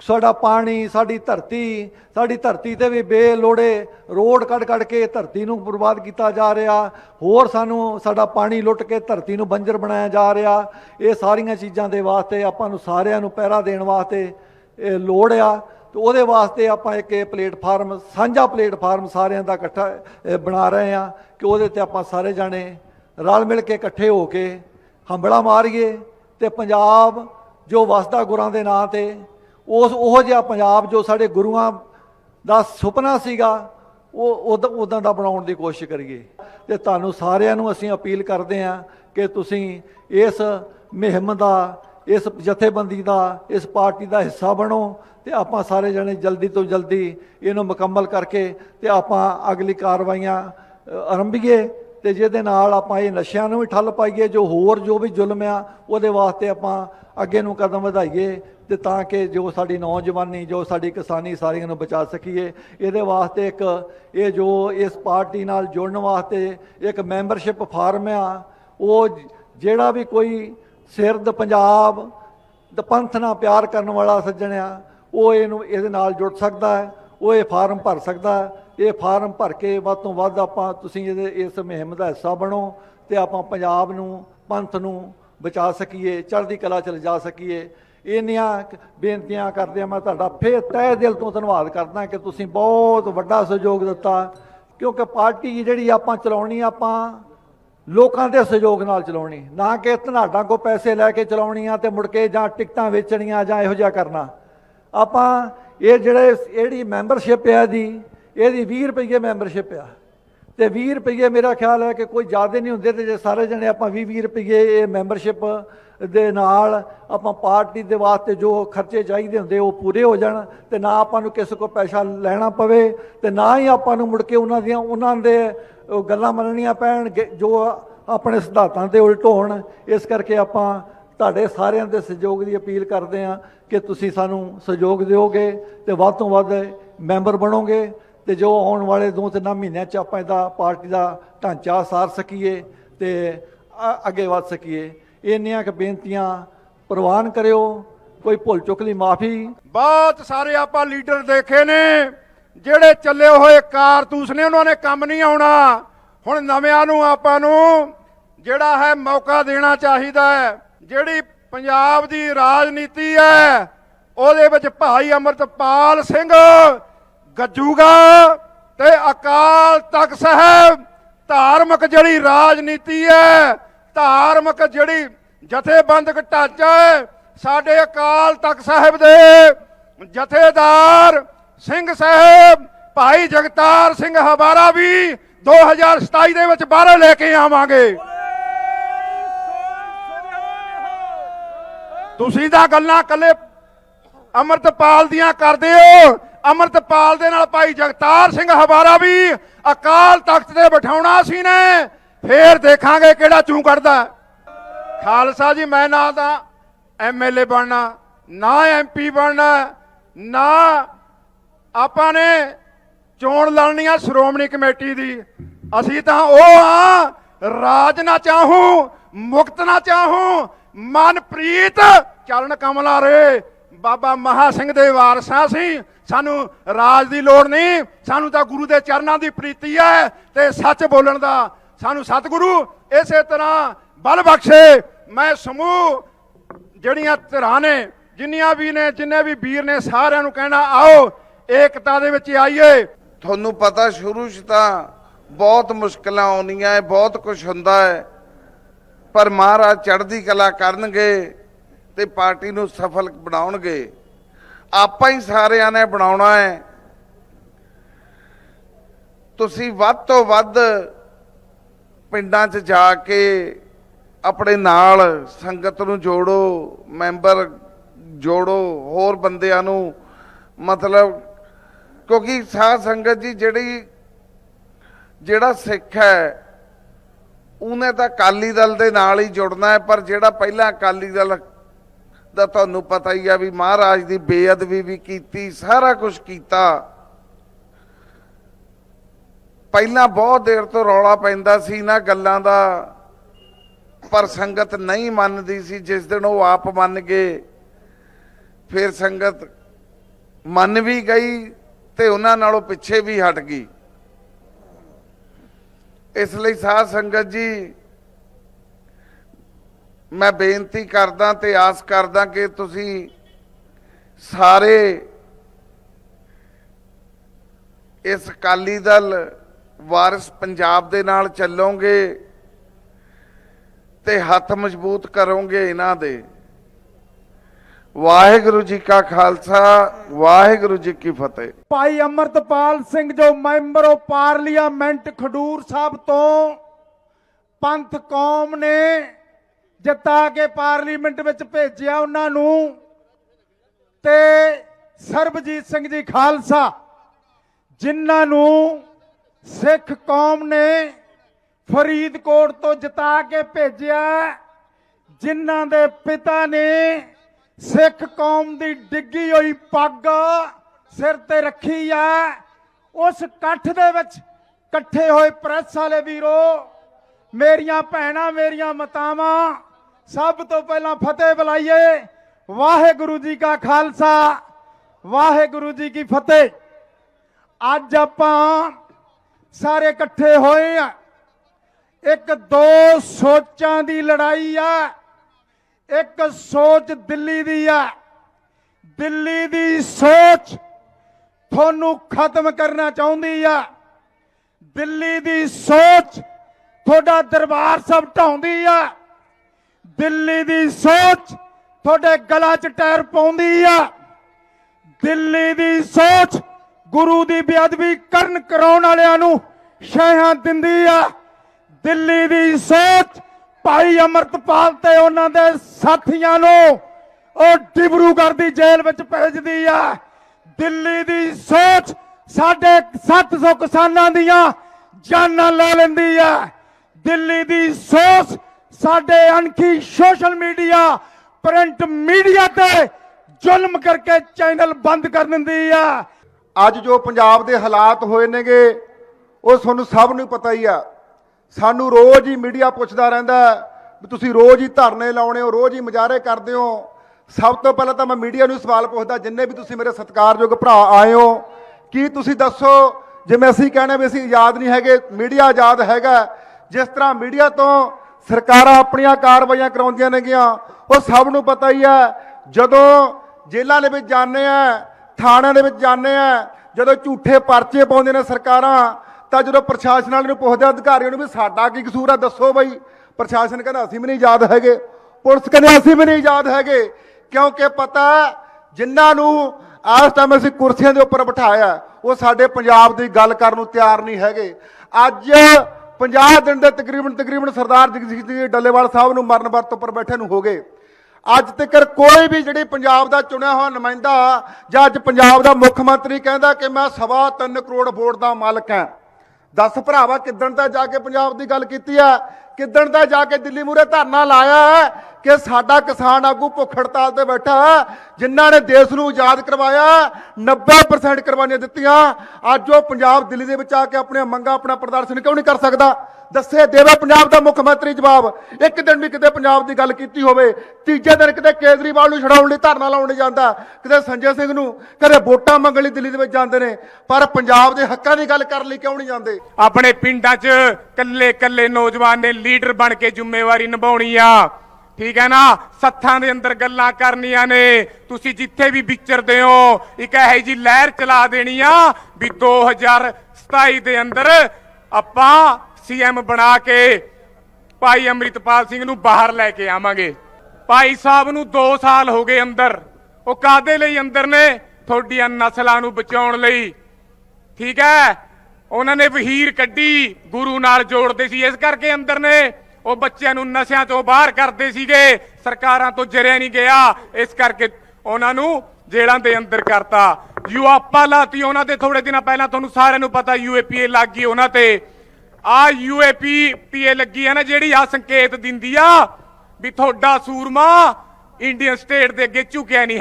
ਸਾਡਾ ਪਾਣੀ, ਸਾਡੀ ਧਰਤੀ ਸਾਡੀ ਧਰਤੀ ਤੇ ਵੀ ਬੇਲੋੜੇ ਰੋਡ ਕੱਢ ਕੱਢ ਕੇ ਧਰਤੀ ਨੂੰ ਬਰਬਾਦ ਕੀਤਾ ਜਾ ਰਿਹਾ। ਹੋਰ ਸਾਨੂੰ ਸਾਡਾ ਪਾਣੀ ਲੁੱਟ ਕੇ ਧਰਤੀ ਨੂੰ ਬੰਜਰ ਬਣਾਇਆ ਜਾ ਰਿਹਾ। ਇਹ ਸਾਰੀਆਂ ਚੀਜ਼ਾਂ ਦੇ ਵਾਸਤੇ ਆਪਾਂ ਨੂੰ ਸਾਰਿਆਂ ਨੂੰ ਪਹਿਰਾ ਦੇਣ ਵਾਸਤੇ ਇਹ ਲੋੜ ਆ। ਤੇ ਉਹਦੇ ਵਾਸਤੇ ਆਪਾਂ ਇੱਕ ਇਹ ਪਲੇਟਫਾਰਮ, ਸਾਂਝਾ ਪਲੇਟਫਾਰਮ ਸਾਰਿਆਂ ਦਾ ਇਕੱਠਾ ਬਣਾ ਰਹੇ ਆ ਕਿ ਉਹਦੇ ਤੇ ਆਪਾਂ ਸਾਰੇ ਜਾਣੇ ਰਲ ਮਿਲ ਕੇ ਇਕੱਠੇ ਹੋ ਕੇ ਹੰਬੜਾ ਮਾਰੀਏ ਤੇ ਪੰਜਾਬ ਜੋ ਵਸਦਾ ਗੁਰਾਂ ਦੇ ਨਾਂ ਤੇ ਉਸ ਉਹ ਜਿਹਾ ਪੰਜਾਬ ਜੋ ਸਾਡੇ ਗੁਰੂਆਂ ਦਾ ਸੁਪਨਾ ਸੀਗਾ, ਉਹ ਉਦ- ਉਦਾਂ ਦਾ ਬਣਾਉਣ ਦੀ ਕੋਸ਼ਿਸ਼ ਕਰੀਏ। ਤੇ ਤੁਹਾਨੂੰ ਸਾਰਿਆਂ ਨੂੰ ਅਸੀਂ ਅਪੀਲ ਕਰਦੇ ਹਾਂ ਕਿ ਤੁਸੀਂ ਇਸ ਮੁਹਿੰਮ ਦਾ, ਇਸ ਜਥੇਬੰਦੀ ਦਾ, ਇਸ ਪਾਰਟੀ ਦਾ ਹਿੱਸਾ ਬਣੋ ਤੇ ਆਪਾਂ ਸਾਰੇ ਜਣੇ ਜਲਦੀ ਤੋਂ ਜਲਦੀ ਇਹਨੂੰ ਮੁਕੰਮਲ ਕਰਕੇ ਤੇ ਆਪਾਂ ਅਗਲੀ ਕਾਰਵਾਈਆਂ ਆਰੰਭੀਏ। ਤੇ ਜਿਹਦੇ ਨਾਲ ਆਪਾਂ ਇਹ ਨਸ਼ਿਆਂ ਨੂੰ ਵੀ ਠੱਲ ਪਾਈਏ, ਜੋ ਹੋਰ ਜੋ ਵੀ ਜ਼ੁਲਮ ਆ, ਉਹਦੇ ਵਾਸਤੇ ਆਪਾਂ ਅੱਗੇ ਨੂੰ ਕਦਮ ਵਧਾਈਏ ਤੇ ਤਾਂ ਕਿ ਜੋ ਸਾਡੀ ਨੌਜਵਾਨੀ, ਜੋ ਸਾਡੀ ਕਿਸਾਨੀ ਸਾਰੀਆਂ ਨੂੰ ਬਚਾ ਸਕੀਏ। ਇਹਦੇ ਵਾਸਤੇ ਇੱਕ ਇਹ ਜੋ ਇਸ ਪਾਰਟੀ ਨਾਲ ਜੁੜਨ ਵਾਸਤੇ ਇੱਕ ਮੈਂਬਰਸ਼ਿਪ ਫਾਰਮ ਆ, ਉਹ ਜਿਹੜਾ ਵੀ ਕੋਈ ਸਿਰਦ ਪੰਜਾਬ ਦ ਪੰਥ ਨਾਲ ਪਿਆਰ ਕਰਨ ਵਾਲਾ ਸੱਜਣ ਆ, ਉਹ ਇਹਨੂੰ ਇਹਦੇ ਨਾਲ ਜੁੜ ਸਕਦਾ ਹੈ, ਉਹ ਇਹ ਫਾਰਮ ਭਰ ਸਕਦਾ ਹੈ। ਇਹ ਫਾਰਮ ਭਰ ਕੇ ਵੱਧ ਤੋਂ ਵੱਧ ਆਪਾਂ ਤੁਸੀਂ ਇਹਦੇ, ਇਸ ਮੁਹਿੰਮ ਦਾ ਹਿੱਸਾ ਬਣੋ ਤੇ ਆਪਾਂ ਪੰਜਾਬ ਨੂੰ, ਪੰਥ ਨੂੰ ਬਚਾ ਸਕੀਏ, ਚੜ੍ਹਦੀ ਕਲਾ ਚ ਲਿਜਾ ਸਕੀਏ। ਇੰਨੀਆਂ ਬੇਨਤੀਆਂ ਕਰਦੇ ਆ ਮੈਂ ਤੁਹਾਡਾ ਫੇਰ ਤਹਿ ਦਿਲ ਤੋਂ ਧੰਨਵਾਦ ਕਰਦਾ ਕਿ ਤੁਸੀਂ ਬਹੁਤ ਵੱਡਾ ਸਹਿਯੋਗ ਦਿੱਤਾ। ਕਿਉਂਕਿ ਪਾਰਟੀ ਜਿਹੜੀ ਆਪਾਂ ਚਲਾਉਣੀ, ਆਪਾਂ ਲੋਕਾਂ ਦੇ ਸਹਿਯੋਗ ਨਾਲ ਚਲਾਉਣੀ। ਨਾ ਕਿ ਧਨਾਡਾਂ ਕੋ ਪੈਸੇ ਲੈ ਕੇ ਚਲਾਉਣੀਆਂ ਤੇ ਮੁੜ ਕੇ ਜਾਂ ਟਿਕਟਾਂ ਵੇਚਣੀਆਂ ਜਾਂ ਇਹੋ ਜਿਹਾ ਕਰਨਾ। ਆਪਾਂ ਇਹ ਜਿਹੜੇ ਜਿਹੜੀ ਮੈਂਬਰਸ਼ਿਪ ਹੈ ਦੀ ਇਹਦੀ 20 ਰੁਪਏ ਮੈਂਬਰਸ਼ਿਪ ਆ। ਤੇ 20 ਰੁਪਏ ਮੇਰਾ ਖਿਆਲ ਹੈ ਕਿ ਕੋਈ ਜ਼ਿਆਦਾ ਨਹੀਂ ਹੁੰਦੇ ਤੇ ਜੇ ਸਾਰੇ ਜਣੇ ਆਪਾਂ 20 20 ਰੁਪਏ ਇਹ ਮੈਂਬਰਸ਼ਿਪ ਦੇ ਨਾਲ ਆਪਾਂ ਪਾਰਟੀ ਦੇ ਵਾਸਤੇ ਜੋ ਖਰਚੇ ਚਾਹੀਦੇ ਹੁੰਦੇ ਉਹ ਪੂਰੇ ਹੋ ਜਾਣ ਤੇ ਨਾ ਆਪਾਂ ਨੂੰ ਕਿਸੇ ਕੋ ਪੈਸਾ ਲੈਣਾ ਪਵੇ ਤੇ ਨਾ ਹੀ ਆਪਾਂ ਨੂੰ ਮੁੜ ਕੇ ਉਹਨਾਂ ਦੀਆਂ ਉਹਨਾਂ ਦੇ ਗੱਲਾਂ ਮੰਨਣੀਆਂ ਪੈਣ ਜੋ ਆਪਣੇ ਸਿਧਾਂਤਾਂ ਦੇ ਉਲਟ ਹੋਣ। ਇਸ ਕਰਕੇ ਆਪਾਂ ਤੁਹਾਡੇ ਸਾਰਿਆਂ ਦੇ ਸਹਿਯੋਗ ਦੀ ਅਪੀਲ ਕਰਦੇ ਹਾਂ ਕਿ ਤੁਸੀਂ ਸਾਨੂੰ ਸਹਿਯੋਗ ਦਿਓਗੇ ਤੇ ਵੱਧ ਤੋਂ ਵੱਧ ਮੈਂਬਰ ਬਣੋਗੇ। ਤੇ ਜੋ ਆਉਣ ਵਾਲੇ ਦੋ ਤਿੰਨ ਮਹੀਨਿਆਂ ਚ ਆਪਾਂ ਇਹਦਾ ਪਾਰਟੀ ਦਾ ਢਾਂਚਾ ਸਾਰ ਸਕੀਏ ਤੇ ਅੱਗੇ ਵੱਧ ਸਕੀਏ। ਇੰਨੀਆਂ ਕੁ ਬੇਨਤੀਆਂ ਪ੍ਰਵਾਨ ਕਰਿਓ। ਕੋਈ ਭੁੱਲ ਚੁੱਕ ਲਈ ਮਾਫੀ। ਬਹੁਤ ਸਾਰੇ ਆਪਾਂ ਲੀਡਰ ਦੇਖੇ ਨੇ, ਜਿਹੜੇ ਚੱਲੇ ਹੋਏ ਕਾਰਤੂਸ ਨੇ, ਉਹਨਾਂ ਨੇ ਕੰਮ ਨਹੀਂ ਆਉਣਾ। ਹੁਣ ਨਵਿਆਂ ਨੂੰ ਆਪਾਂ ਨੂੰ ਜਿਹੜਾ ਹੈ ਮੌਕਾ ਦੇਣਾ ਚਾਹੀਦਾ ਹੈ। ਜਿਹੜੀ ਪੰਜਾਬ ਦੀ ਰਾਜਨੀਤੀ ਹੈ, ਉਹਦੇ ਵਿੱਚ ਭਾਈ ਅਮਰਤਪਾਲ ਸਿੰਘ ਗੱਜੂਗਾ ਤੇ ਅਕਾਲ ਤਖਤ ਸਾਹਿਬ, ਧਾਰਮਿਕ ਜਿਹੜੀ ਰਾਜਨੀਤੀ ਹੈ, ਧਾਰਮਿਕ ਜਿਹੜੀ ਜਥੇਬੰਦਕ ਢਾਂਚਾ ਹੈ, ਸਾਡੇ ਅਕਾਲ ਤਖਤ ਸਾਹਿਬ ਦੇ ਜਥੇਦਾਰ ਸਿੰਘ ਸਾਹਿਬ, ਭਾਈ ਜਗਤਾਰ ਸਿੰਘ ਹਵਾਰਾ ਵੀ 2027 ਦੇ ਵਿੱਚ ਬਾਹਰ ਲੈ ਕੇ ਆਵਾਂਗੇ। ਤੁਸੀਂ ਤਾਂ ਗੱਲਾਂ ਕੱਲੇ ਅਮਰਤਪਾਲ ਦੀਆਂ ਕਰਦੇ ਹੋ ਅਮਰਤਪਾਲ ਦੇ ਨਾਲ ਭਾਈ ਜਗਤਾਰ ਸਿੰਘ ਹਵਾਰਾ ਵੀ ਅਕਾਲ ਤਖਤ ਤੇ ਬਿਠਾਉਣਾ ਸੀ ਨੇ। ਫੇਰ ਦੇਖਾਂਗੇ ਕਿਹੜਾ ਚੂੰ ਕੱਢਦਾ। ਖਾਲਸਾ ਜੀ, ਮੈਂ ਨਾ ਤਾਂ ਐਮਐਲਏ ਬਣਨਾ, ਨਾ ਐਮਪੀ ਬਣਨਾ, ਨਾ ਆਪਾਂ ਨੇ ਚੋਣ ਲੜਨੀ ਆ ਸ਼੍ਰੋਮਣੀ ਕਮੇਟੀ ਦੀ। ਅਸੀਂ ਤਾਂ ਉਹ ਆ, ਰਾਜ ਨਾ ਚਾਹੂੰ, ਮੁਕਤ ਨਾ ਚਾਹੂੰ, ਮਨਪ੍ਰੀਤ ਚਰਨ ਕਮਲਾ ਰੇ। ਬਾਬਾ ਮਹਾ ਸਿੰਘ ਦੇ ਵਾਰਸਾਂ ਸੀ। ਸਾਨੂੰ ਰਾਜ ਦੀ ਲੋੜ ਨਹੀਂ। ਸਾਨੂੰ ਤਾਂ ਗੁਰੂ ਦੇ ਚਰਨਾਂ ਦੀ ਪ੍ਰੀਤੀ ਹੈ ਤੇ ਸੱਚ ਬੋਲਣ ਦਾ। ਸਾਨੂੰ ਸਤਿਗੁਰੂ ਇਸੇ ਤਰ੍ਹਾਂ ਬਲ ਬਖਸ਼ੇ। ਮੈਂ ਸਮੂਹ ਜਿਹੜੀਆਂ ਧਿਰਾਂ ਨੇ, ਜਿੰਨੀਆਂ ਵੀ ਨੇ, ਜਿੰਨੇ ਵੀ ਵੀਰ ਨੇ, ਸਾਰਿਆਂ ਨੂੰ ਕਹਿਣਾ, ਆਓ, ਏਕਤਾ ਦੇ ਵਿੱਚ ਆਈਏ। ਤੁਹਾਨੂੰ ਪਤਾ ਸ਼ੁਰੂ 'ਚ ਤਾਂ ਬਹੁਤ ਮੁਸ਼ਕਲਾਂ ਆਉਂਦੀਆਂ ਹੈ ਬਹੁਤ ਕੁਝ ਹੁੰਦਾ ਹੈ ਪਰ ਮਹਾਰਾਜ ਚੜ੍ਹਦੀ ਕਲਾ ਕਰਨਗੇ। ਤੇ ਪਾਰਟੀ ਨੂੰ ਸਫਲ ਬਣਾਉਣਗੇ। ਆਪਾਂ ਹੀ ਸਾਰਿਆਂ ਨੇ ਬਣਾਉਣਾ ਹੈ। ਤੁਸੀਂ ਵੱਧ ਤੋਂ ਵੱਧ ਪਿੰਡਾਂ 'ਚ ਜਾ ਕੇ ਆਪਣੇ ਨਾਲ ਸੰਗਤ ਨੂੰ ਜੋੜੋ, ਮੈਂਬਰ ਜੋੜੋ, ਹੋਰ ਬੰਦਿਆਂ ਨੂੰ ਮਤਲਬ ਕਿਉਂਕਿ ਸਾਧ ਸੰਗਤ ਜੀ ਜਿਹੜੀ, ਜਿਹੜਾ ਸਿੱਖ ਹੈ, ਉਹਨੇ ਤਾਂ ਅਕਾਲੀ ਦਲ ਦੇ ਨਾਲ ਹੀ ਜੁੜਨਾ ਹੈ, ਪਰ ਜਿਹੜਾ ਪਹਿਲਾਂ ਅਕਾਲੀ ਦਲ ਦਾ ਤੁਹਾਨੂੰ ਪਤਾ ਹੀ ਆ ਵੀ ਮਹਾਰਾਜ ਦੀ ਬੇਅਦਬੀ ਵੀ ਕੀਤੀ, ਸਾਰਾ ਕੁਝ ਕੀਤਾ। ਪਹਿਲਾਂ ਬਹੁਤ ਦੇਰ ਤੋਂ ਰੌਲਾ ਪੈਂਦਾ ਸੀ ਨਾ ਗੱਲਾਂ ਦਾ। ਪਰ ਸੰਗਤ ਨਹੀਂ ਮੰਨਦੀ ਸੀ, ਜਿਸ ਦਿਨ ਉਹ ਆਪ ਮੰਨ ਗਏ। ਫਿਰ ਸੰਗਤ ਮੰਨ ਵੀ ਗਈ ਤੇ ਉਹਨਾਂ ਨਾਲੋਂ ਪਿੱਛੇ ਵੀ ਹਟ ਗਈ। ਇਸ ਲਈ ਸਾਧ ਸੰਗਤ ਜੀ ਮੈਂ ਬੇਨਤੀ ਕਰਦਾ ਤੇ ਆਸ ਕਰਦਾ ਕਿ ਤੁਸੀਂ ਸਾਰੇ ਇਸ ਅਕਾਲੀ ਦਲ ਵਾਰਿਸ ਪੰਜਾਬ ਦੇ ਨਾਲ ਚੱਲੋਗੇ ਤੇ ਹੱਥ ਮਜ਼ਬੂਤ ਕਰੋਗੇ ਇਹਨਾਂ ਦੇ। ਵਾਹਿਗੁਰੂ ਜੀ ਕਾ ਖਾਲਸਾ, ਵਾਹਿਗੁਰੂ ਜੀ ਕੀ ਫਤਿਹ। ਭਾਈ ਅਮਰਤਪਾਲ ਸਿੰਘ ਜੋ member of parliament Khadoor Sahib ਤੋਂ ਪੰਥ ਕੌਮ ਨੇ ਜਿੱਤਾ ਕੇ ਪਾਰਲੀਮੈਂਟ ਵਿੱਚ ਭੇਜਿਆ ਉਹਨਾਂ ਨੂੰ ਤੇ ਸਰਬਜੀਤ ਸਿੰਘ ਜੀ ਖਾਲਸਾ, ਜਿਨ੍ਹਾਂ ਨੂੰ ਸਿੱਖ ਕੌਮ ਨੇ ਫਰੀਦਕੋਟ ਤੋਂ ਜਿਤਾ ਕੇ ਭੇਜਿਆ, ਜਿਨ੍ਹਾਂ ਦੇ ਪਿਤਾ ਨੇ ਸਿੱਖ ਕੌਮ ਦੀ ਡਿੱਗੀ ਹੋਈ ਪੱਗ ਸਿਰ ਤੇ ਰੱਖੀ ਆ। ਉਸ ਇਕੱਠ ਦੇ ਵਿੱਚ ਇਕੱਠੇ ਹੋਏ ਪ੍ਰੈਸ ਵਾਲੇ ਵੀਰੋ, ਮੇਰੀਆਂ ਭੈਣਾਂ, ਮੇਰੀਆਂ ਮਤਾਵਾਂ ਸਭ ਤੋਂ ਪਹਿਲਾਂ ਫਤਿਹ ਬੁਲਾਈਏ। ਵਾਹਿਗੁਰੂ ਜੀ ਕਾ ਖਾਲਸਾ, ਵਾਹਿਗੁਰੂ ਜੀ ਕੀ ਫਤਿਹ। ਅੱਜ ਆਪਾਂ ਸਾਰੇ ਇਕੱਠੇ ਹੋਏ ਆ। ਇੱਕ ਦੋ ਸੋਚਾਂ ਦੀ ਲੜਾਈ ਆ, ਇੱਕ ਸੋਚ ਦਿੱਲੀ ਦੀ ਆ। ਦਿੱਲੀ ਦੀ ਸੋਚ ਤੁਹਾਨੂੰ ਖਤਮ ਕਰਨਾ ਚਾਹੁੰਦੀ ਆ। ਦਿੱਲੀ ਦੀ ਸੋਚ ਤੁਹਾਡਾ ਦਰਬਾਰ ਸਭ ਢਾਉਂਦੀ ਆ। ਦਿੱਲੀ ਦੀ ਸੋਚ ਤੁਹਾਡੇ ਗਲਾ 'ਚ ਟਾਇਰ ਪਾਉਂਦੀ ਆ। ਦਿੱਲੀ ਦੀ ਸੋਚ ਗੁਰੂ ਦੀ ਬੇਅਦਬੀ ਕਰਨ ਕਰਾਉਣ ਵਾਲਿਆਂ ਨੂੰ ਸ਼ਹਿਹਾਂ ਦਿੰਦੀ ਆ। ਦਿੱਲੀ ਦੀ ਸੋਚ ਭਾਈ ਅਮਰਤਪਾਲ ਤੇ ਉਹਨਾਂ ਦੇ ਸਾਥੀਆਂ ਨੂੰ ਉਹ ਡਿਬਰੂਗੜ੍ਹ ਦੀ ਜੇਲ੍ਹ ਵਿੱਚ ਭੇਜਦੀ ਆ। ਦਿੱਲੀ ਦੀ ਸੋਚ ਸਾਡੇ 700 ਕਿਸਾਨਾਂ ਦੀਆਂ ਜਾਨਾਂ ਲੈ ਲੈਂਦੀ ਆ। ਦਿੱਲੀ ਦੀ ਸੋਚ ਸਾਡੇ ਅਣਖੀ ਸੋਸ਼ਲ ਮੀਡੀਆ, ਪ੍ਰਿੰਟ ਮੀਡੀਆ ਤੇ ਜ਼ੁਲਮ ਕਰਕੇ ਚੈਨਲ ਬੰਦ ਕਰ ਦਿੰਦੀ ਆ। ਅੱਜ ਜੋ ਪੰਜਾਬ ਦੇ ਹਾਲਾਤ ਹੋਏ ਨੇਗੇ, ਉਹ ਤੁਹਾਨੂੰ ਸਭ ਨੂੰ ਪਤਾ ਹੀ ਆ। ਸਾਨੂੰ ਰੋਜ਼ ਹੀ ਮੀਡੀਆ ਪੁੱਛਦਾ ਰਹਿੰਦਾ ਵੀ ਤੁਸੀਂ ਰੋਜ਼ ਹੀ ਧਰਨੇ ਲਾਉਣੇ ਹੋ, ਰੋਜ਼ ਹੀ ਮੁਜ਼ਾਹਰੇ ਕਰਦੇ ਹੋ। ਸਭ ਤੋਂ ਪਹਿਲਾਂ ਤਾਂ ਮੈਂ ਮੀਡੀਆ ਨੂੰ ਸਵਾਲ ਪੁੱਛਦਾ, ਜਿੰਨੇ ਵੀ ਤੁਸੀਂ ਮੇਰੇ ਸਤਿਕਾਰਯੋਗ ਭਰਾ ਆਏ ਹੋ, ਕੀ ਤੁਸੀਂ ਦੱਸੋ? ਜਿਵੇਂ ਅਸੀਂ ਕਹਿੰਦੇ ਵੀ ਅਸੀਂ ਆਜ਼ਾਦ ਨਹੀਂ ਹੈਗੇ, ਮੀਡੀਆ ਆਜ਼ਾਦ ਹੈਗਾ, ਜਿਸ ਤਰ੍ਹਾਂ ਮੀਡੀਆ ਤੋਂ ਸਰਕਾਰਾਂ ਆਪਣੀਆਂ ਕਾਰਵਾਈਆਂ ਕਰਾਉਂਦੀਆਂ ਨੇਗੀਆਂ। ਉਹ ਸਭ ਨੂੰ ਪਤਾ ਹੀ ਹੈ ਜਦੋਂ ਜੇਲ੍ਹਾਂ ਦੇ ਵਿੱਚ ਜਾਂਦੇ ਆ ਥਾਣਿਆਂ ਦੇ ਵਿੱਚ ਜਾਂਦੇ ਆ ਜਦੋਂ ਝੂਠੇ ਪਰਚੇ ਪਾਉਂਦੇ ਨੇ ਸਰਕਾਰਾਂ ਤਾਂ ਜਦੋਂ ਪ੍ਰਸ਼ਾਸਨ ਵਾਲੇ ਨੂੰ ਪੁੱਛਦੇ ਅਧਿਕਾਰੀਆਂ ਨੂੰ ਵੀ ਸਾਡਾ ਕੀ ਕਸੂਰ ਆ ਦੱਸੋ ਬਈ। ਪ੍ਰਸ਼ਾਸਨ ਕਹਿੰਦਾ ਅਸੀਂ ਵੀ ਨਹੀਂ ਯਾਦ ਹੈਗੇ। ਪੁਲਿਸ ਕਹਿੰਦੇ ਅਸੀਂ ਵੀ ਨਹੀਂ ਯਾਦ ਹੈਗੇ। ਕਿਉਂਕਿ ਪਤਾ ਹੈ, ਜਿਨ੍ਹਾਂ ਨੂੰ ਆਸ ਟਾਈਮ ਅਸੀਂ ਕੁਰਸੀਆਂ ਦੇ ਉੱਪਰ ਬਿਠਾਇਆ ਉਹ ਸਾਡੇ ਪੰਜਾਬ ਦੀ ਗੱਲ ਕਰਨ ਨੂੰ ਤਿਆਰ ਨਹੀਂ ਹੈਗੇ। ਅੱਜ 50 ਦਿਨ ਦੇ ਤਕਰੀਬਨ ਤਕਰੀਬਨ ਸਰਦਾਰ ਜਗਜੀਤ ਸਿੰਘ ਡੱਲੇਵਾਲ ਸਾਹਿਬ ਨੂੰ ਮਰਨ ਵਰਤ ਉੱਪਰ ਬੈਠੇ ਨੂੰ ਹੋ ਗਏ। ਅੱਜ ਤੱਕ ਕੋਈ ਵੀ ਜਿਹੜੀ ਪੰਜਾਬ ਦਾ ਚੁਣਿਆ ਹੋਇਆ ਨੁਮਾਇੰਦਾ ਜਾਂ ਅੱਜ ਪੰਜਾਬ ਦਾ ਮੁੱਖ ਮੰਤਰੀ ਕਹਿੰਦਾ ਕਿ ਮੈਂ ਸਵਾ ਤਿੰਨ ਕਰੋੜ ਵੋਟ ਦਾ ਮਾਲਕ ਹਾਂ। ਦੱਸ ਭਰਾਵਾ, ਕਿੱਦਣ ਦਾ ਜਾ ਕੇ ਪੰਜਾਬ ਦੀ ਗੱਲ ਕੀਤੀ ਆ ਕਿੱਦਣ ਦਾ ਜਾ ਕੇ ਦਿੱਲੀ ਮੂਰੇ ਧਰਨਾ ਲਾਇਆ ਹੈ? ਕਿ ਸਾਡਾ ਕਿਸਾਨ ਆਗੂ ਭੁੱਖ ਹੜਤਾਲ ਤੇ ਬੈਠਾ ਹੈ, ਜਿਨ੍ਹਾਂ ਨੇ ਦੇਸ਼ ਨੂੰ ਆਜ਼ਾਦ ਕਰਵਾਇਆ 90% ਕੁਰਬਾਨੀਆਂ ਦਿੱਤੀਆਂ। ਅੱਜ ਉਹ ਪੰਜਾਬ ਦਿੱਲੀ ਦੇ ਵਿੱਚ ਆ ਕੇ ਆਪਣੀਆਂ ਮੰਗਾਂ ਆਪਣਾ ਪ੍ਰਦਰਸ਼ਨ ਕਿਉਂ ਨਹੀਂ ਕਰ ਸਕਦਾ? ਦੱਸੇ ਦੇਵੇ ਪੰਜਾਬ ਦਾ ਮੁੱਖ ਮੰਤਰੀ ਜਵਾਬ। ਇੱਕ ਦਿਨ ਵੀ ਕਿਤੇ ਪੰਜਾਬ ਦੀ ਗੱਲ ਕੀਤੀ ਹੋਵੇ ਤੀਜੇ ਦਿਨ ਕਿਤੇ ਕੇਜਰੀਵਾਲ ਨੂੰ ਛਡਾਉਣ ਲਈ ਧਰਨਾ ਲਾਉਣ ਲਈ ਜਾਂਦਾ। ਕਿਤੇ ਸੰਜੇ ਸਿੰਘ ਨੂੰ ਕਦੇ ਵੋਟਾਂ ਮੰਗਣ ਲਈ ਦਿੱਲੀ ਦੇ ਵਿੱਚ ਜਾਂਦੇ ਨੇ ਪਰ ਪੰਜਾਬ ਦੇ ਹੱਕਾਂ ਦੀ ਗੱਲ ਕਰਨ ਲਈ ਕਿਉਂ ਨਹੀਂ ਜਾਂਦੇ? ਆਪਣੇ ਪਿੰਡਾਂ 'ਚ ਕੱਲੇ ਕੱਲੇ ਨੌਜਵਾਨ ਨੇ ਲੀਡਰ ਬਣ ਕੇ ਜ਼ਿੰਮੇਵਾਰੀ ਨਿਭਾਉਣੀ ਆ। ਠੀਕ ਹੈ ਨਾ? ਸੱਥਾਂ ਦੇ ਅੰਦਰ ਗੱਲਾਂ ਕਰਨੀਆਂ ਨੇ। ਤੁਸੀਂ ਜਿੱਥੇ ਵੀ ਵਿਚਰਦੇ ਹੋ, ਇੱਕ ਇਹੋ ਜੀ ਲਹਿਰ ਚਲਾ ਦੇਣੀ ਆ ਵੀ 2027 ਦੇ ਅੰਦਰ ਆਪਾਂ ਸੀਐਮ ਬਣਾ ਕੇ ਭਾਈ ਅੰਮ੍ਰਿਤਪਾਲ ਸਿੰਘ ਨੂੰ ਬਾਹਰ ਲੈ ਕੇ ਆਵਾਂਗੇ। ਭਾਈ ਸਾਹਿਬ ਨੂੰ 2 ਸਾਲ ਹੋ ਗਏ ਅੰਦਰ। ਉਹ ਕਾਦੇ ਲਈ ਅੰਦਰ ਨੇ? ਤੁਹਾਡੀਆਂ ਨਸਲਾਂ ਨੂੰ ਬਚਾਉਣ ਲਈ। ਠੀਕ ਹੈ? ਉਹਨਾਂ ਨੇ ਵਹੀਰ ਕੱਢੀ, ਗੁਰੂ ਨਾਲ ਜੋੜਦੇ ਸੀ। ਇਸ ਕਰਕੇ ਅੰਦਰ ਨੇ। ਉਹ ਬੱਚਿਆਂ ਨੂੰ ਨਸ਼ਿਆਂ ਤੋਂ ਬਾਹਰ ਕਰਦੇ ਸੀਗੇ, ਸਰਕਾਰਾਂ ਤੋਂ ਜਰਿਆ ਨਹੀਂ ਗਿਆ। ਇਸ ਕਰਕੇ ਉਹਨਾਂ ਨੂੰ ਜੇਲ੍ਹਾਂ ਦੇ ਅੰਦਰ ਕਰਤਾ। ਯੂਆਪਾ ਲਾਤੀ ਉਹਨਾਂ ਤੇ ਥੋੜੇ ਦਿਨਾਂ ਪਹਿਲਾਂ ਤੁਹਾਨੂੰ ਸਾਰਿਆਂ ਨੂੰ ਪਤਾ ਯੂਏਪੀਏ ਲੱਗ ਗਈ ਉਹਨਾਂ ਤੇ। ਆ ਯੂਏਪੀਏ ਲੱਗੀ ਹੈ ਨਾ ਜਿਹੜੀ ਆ ਸੰਕੇਤ ਦਿੰਦੀ ਆ ਵੀ ਤੁਹਾਡਾ ਸੂਰਮਾ ਇੰਡੀਅਨ ਸਟੇਟ ਦੇ ਅੱਗੇ ਝੁਕਿਆ ਨਹੀਂ ਹੈ